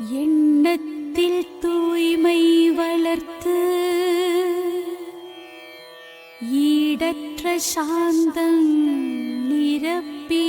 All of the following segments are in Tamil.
எண்ணத்தில் தூய்மை வளர்த்து ஈடற்ற சாந்தம் நிரப்பி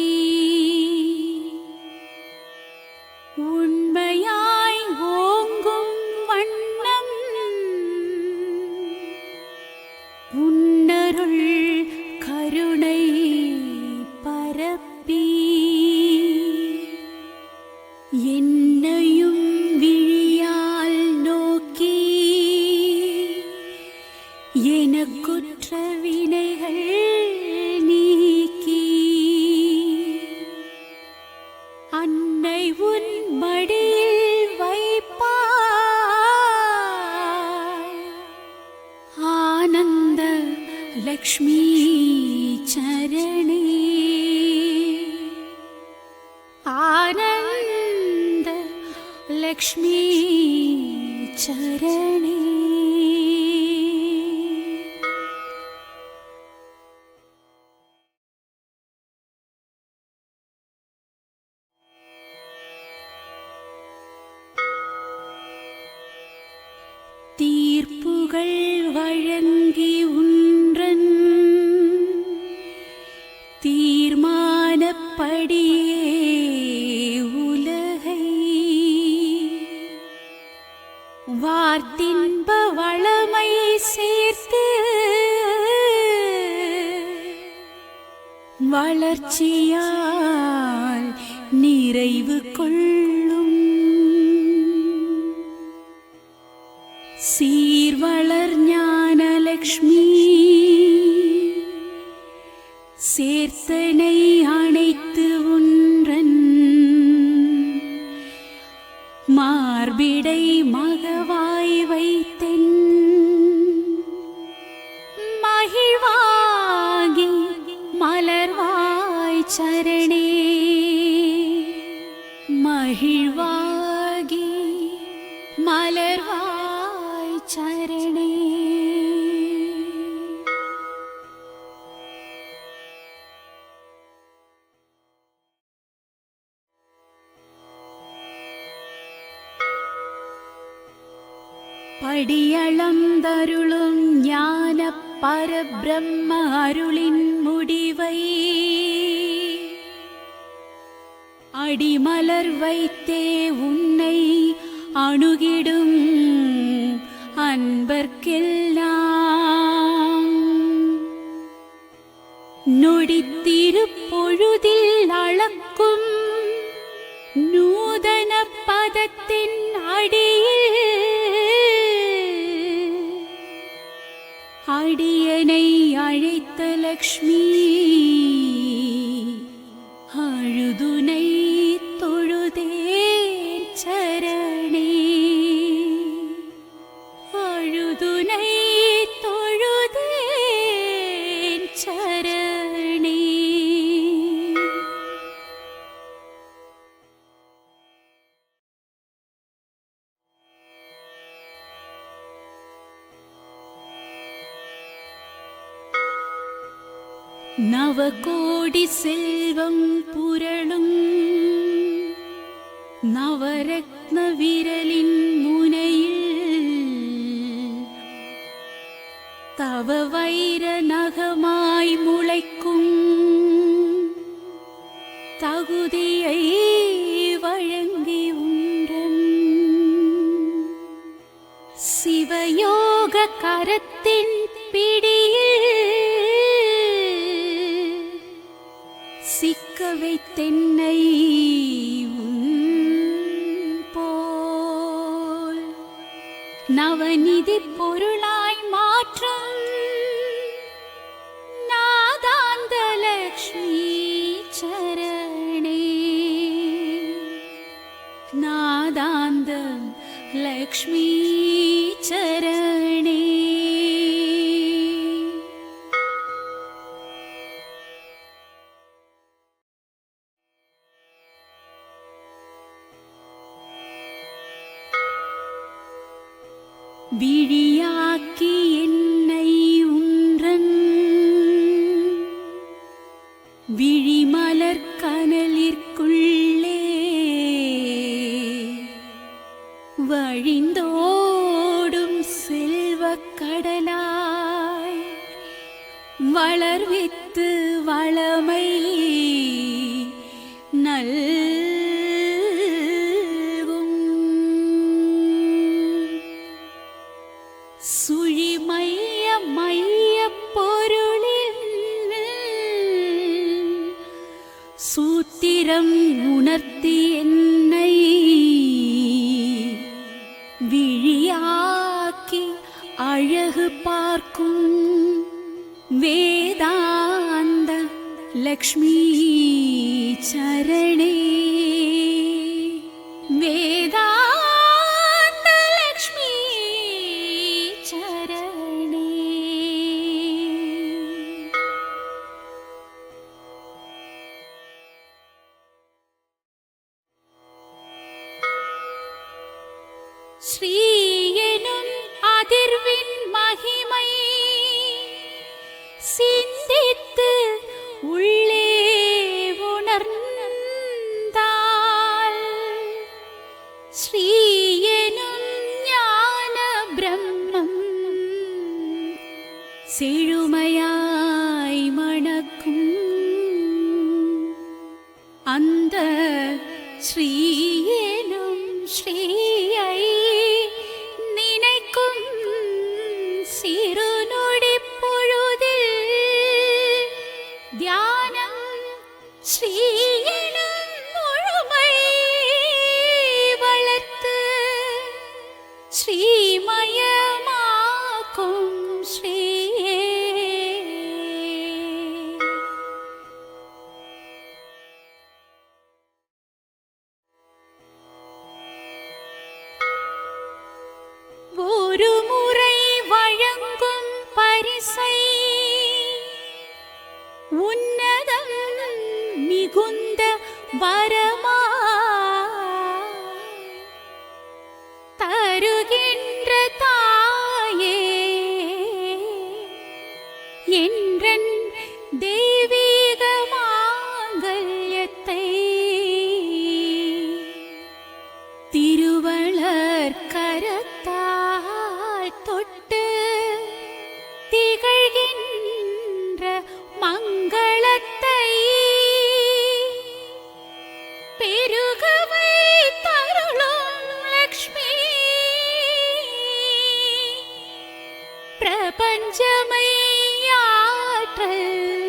தீர்ப்புகள் ஞானலக்ஷ்மி சேர்த்தனை அணைத்து ஒன்றன் மார்பிடை மா படியளந்தருளும் ஞான பரபிரம்ம அருளின் முடிவை அடிமலர் வைத்தே உன்னை அணுகிடும் அன்பர்க்கெல்லாம் அடியனை அழைத்த லக்ஷ்மி. நவகோடி செல்வம் புரளும். நவரத்ன விரலின் முனையில் தவ வைர நகமாய் முளைக்கும். தகுதியை வழங்கி உன்றன். சிக்க வைத்தென்னை போல் நவநிதி பொருளா വിഴിയാക്കി ഉണർത്തിയ ஸ்ரீ எனும் அதிர்வின் மகிமை சிந்தித்து உள்ள 情。വര പ്രപഞ്ചമയ്യാറ്റൽ.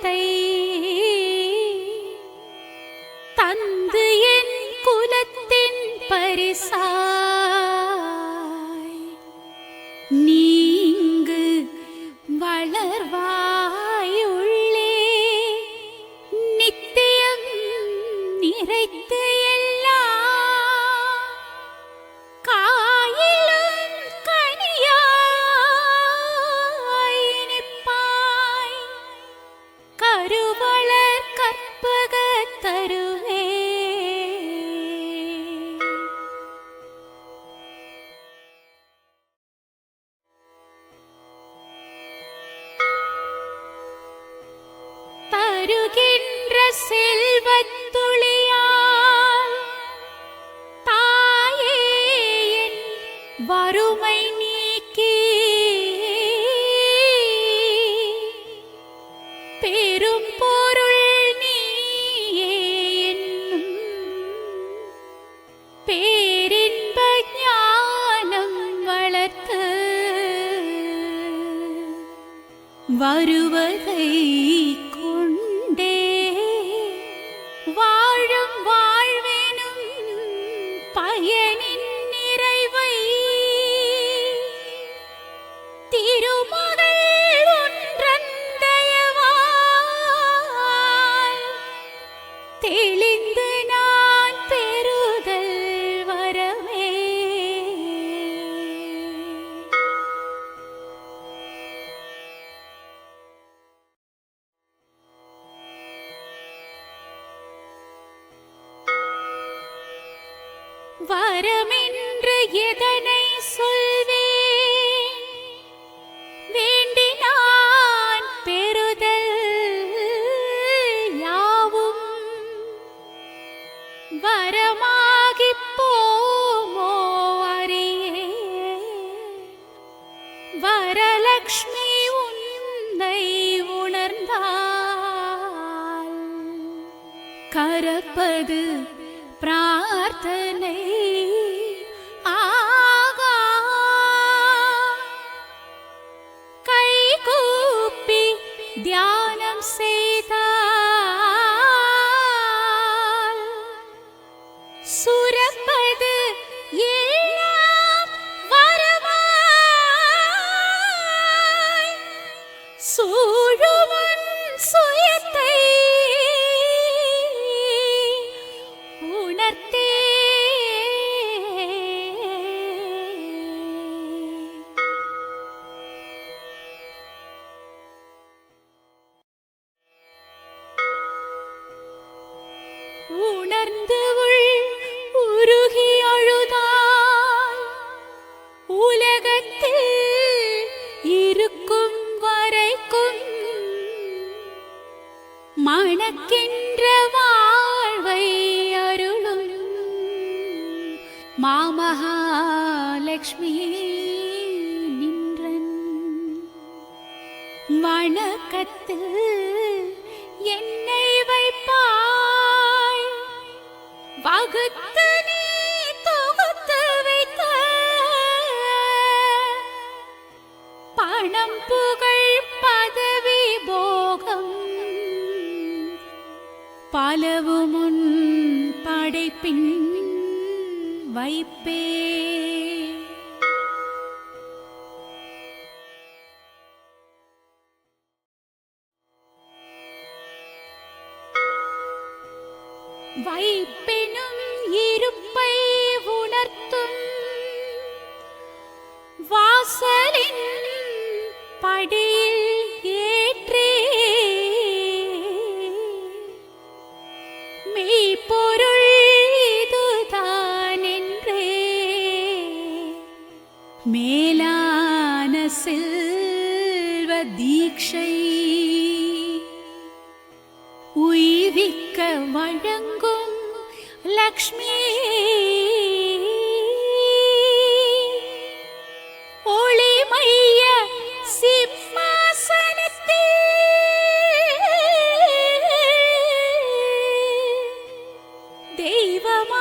குலத்தை தந்து என் குலத்தின் பரிசா வருவதை வரமென்று எதனை சொல் உணர்ந்து உருகி அழுதாய். உலகத்தில் இருக்கும் வரைக்கும் மணக்கின்ற வாழ்வை அருளும் மாமகாலட்சுமி நின்றன். வணக்கத்தில் பகுத்தனே தொகுத்து வைத்த பணம் புகழ் பதவி போகம். பலவும் படைப்பின் வைப்பே அடியில் தெய்வமா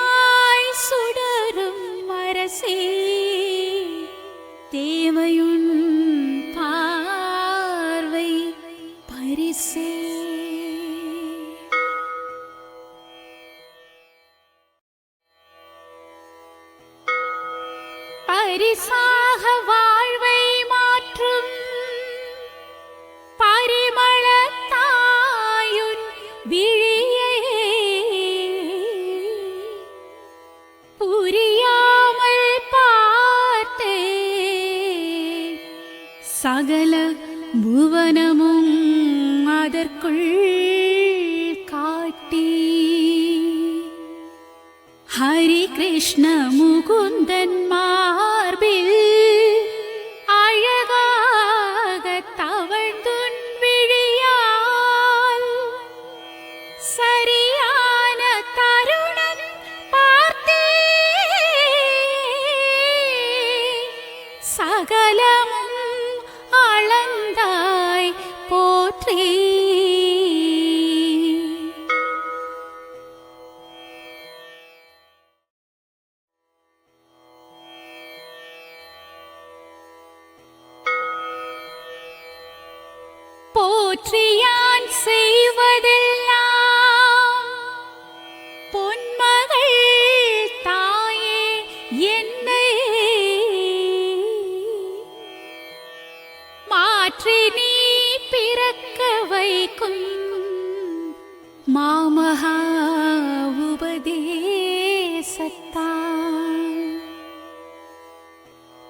சகல புவனமும் அதற்குள் காட்டி. ஹரி கிருஷ்ண முகுந்தன்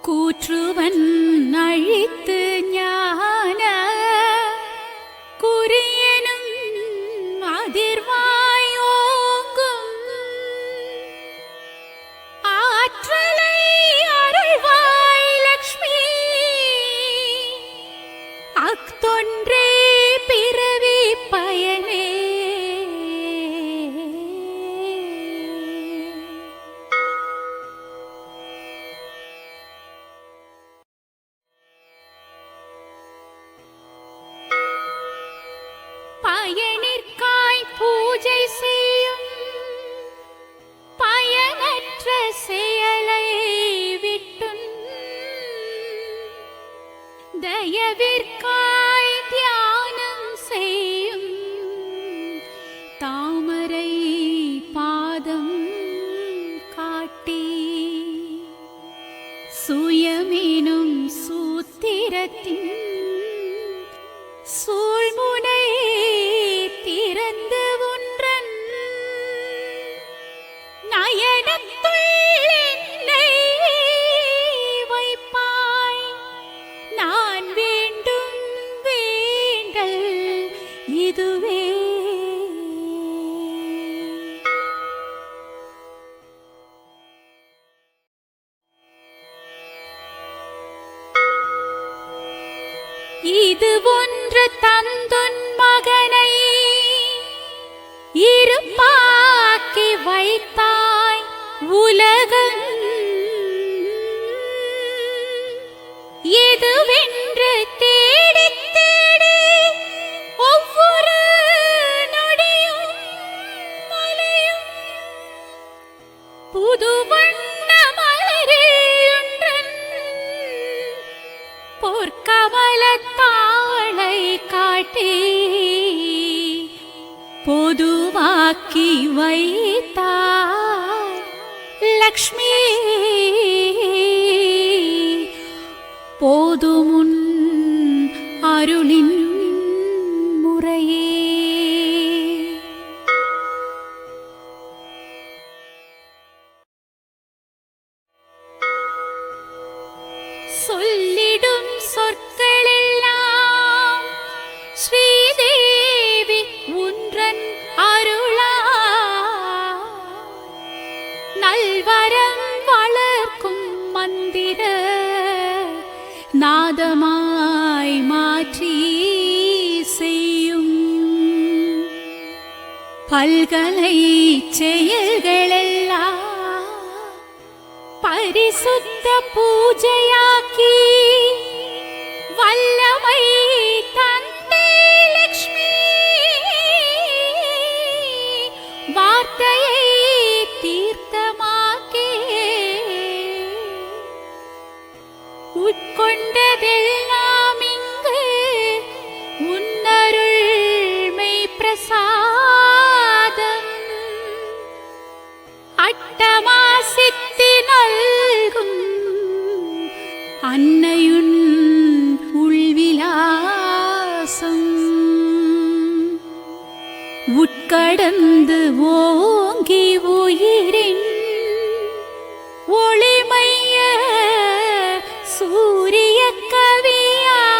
கூற்றுவன் அழிக்க பயனிற்காய் பூஜை செய்யும். பயனற்ற செயலை விட்டும் தயவிற்கு tuy சொல்லிடும் சொற்களெல்லாம். ஸ்ரீதேவி உன்றன் அருளா. நல்வரம் வளர்க்கும் மந்திர நாதமாய் மாற்றி செய்யும். பல்கலை செயல்களெல்லாம் பரிசுத்த पूजया की உட்கடந்து ஓங்கி உயிரின் ஒளிமைய சூரிய கவியாய்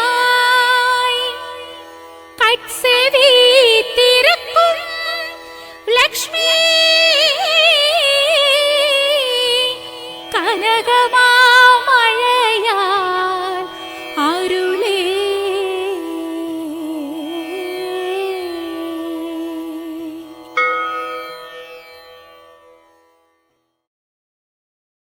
கட்செவி திறக்கும் லக்ஷ்மி கனகமா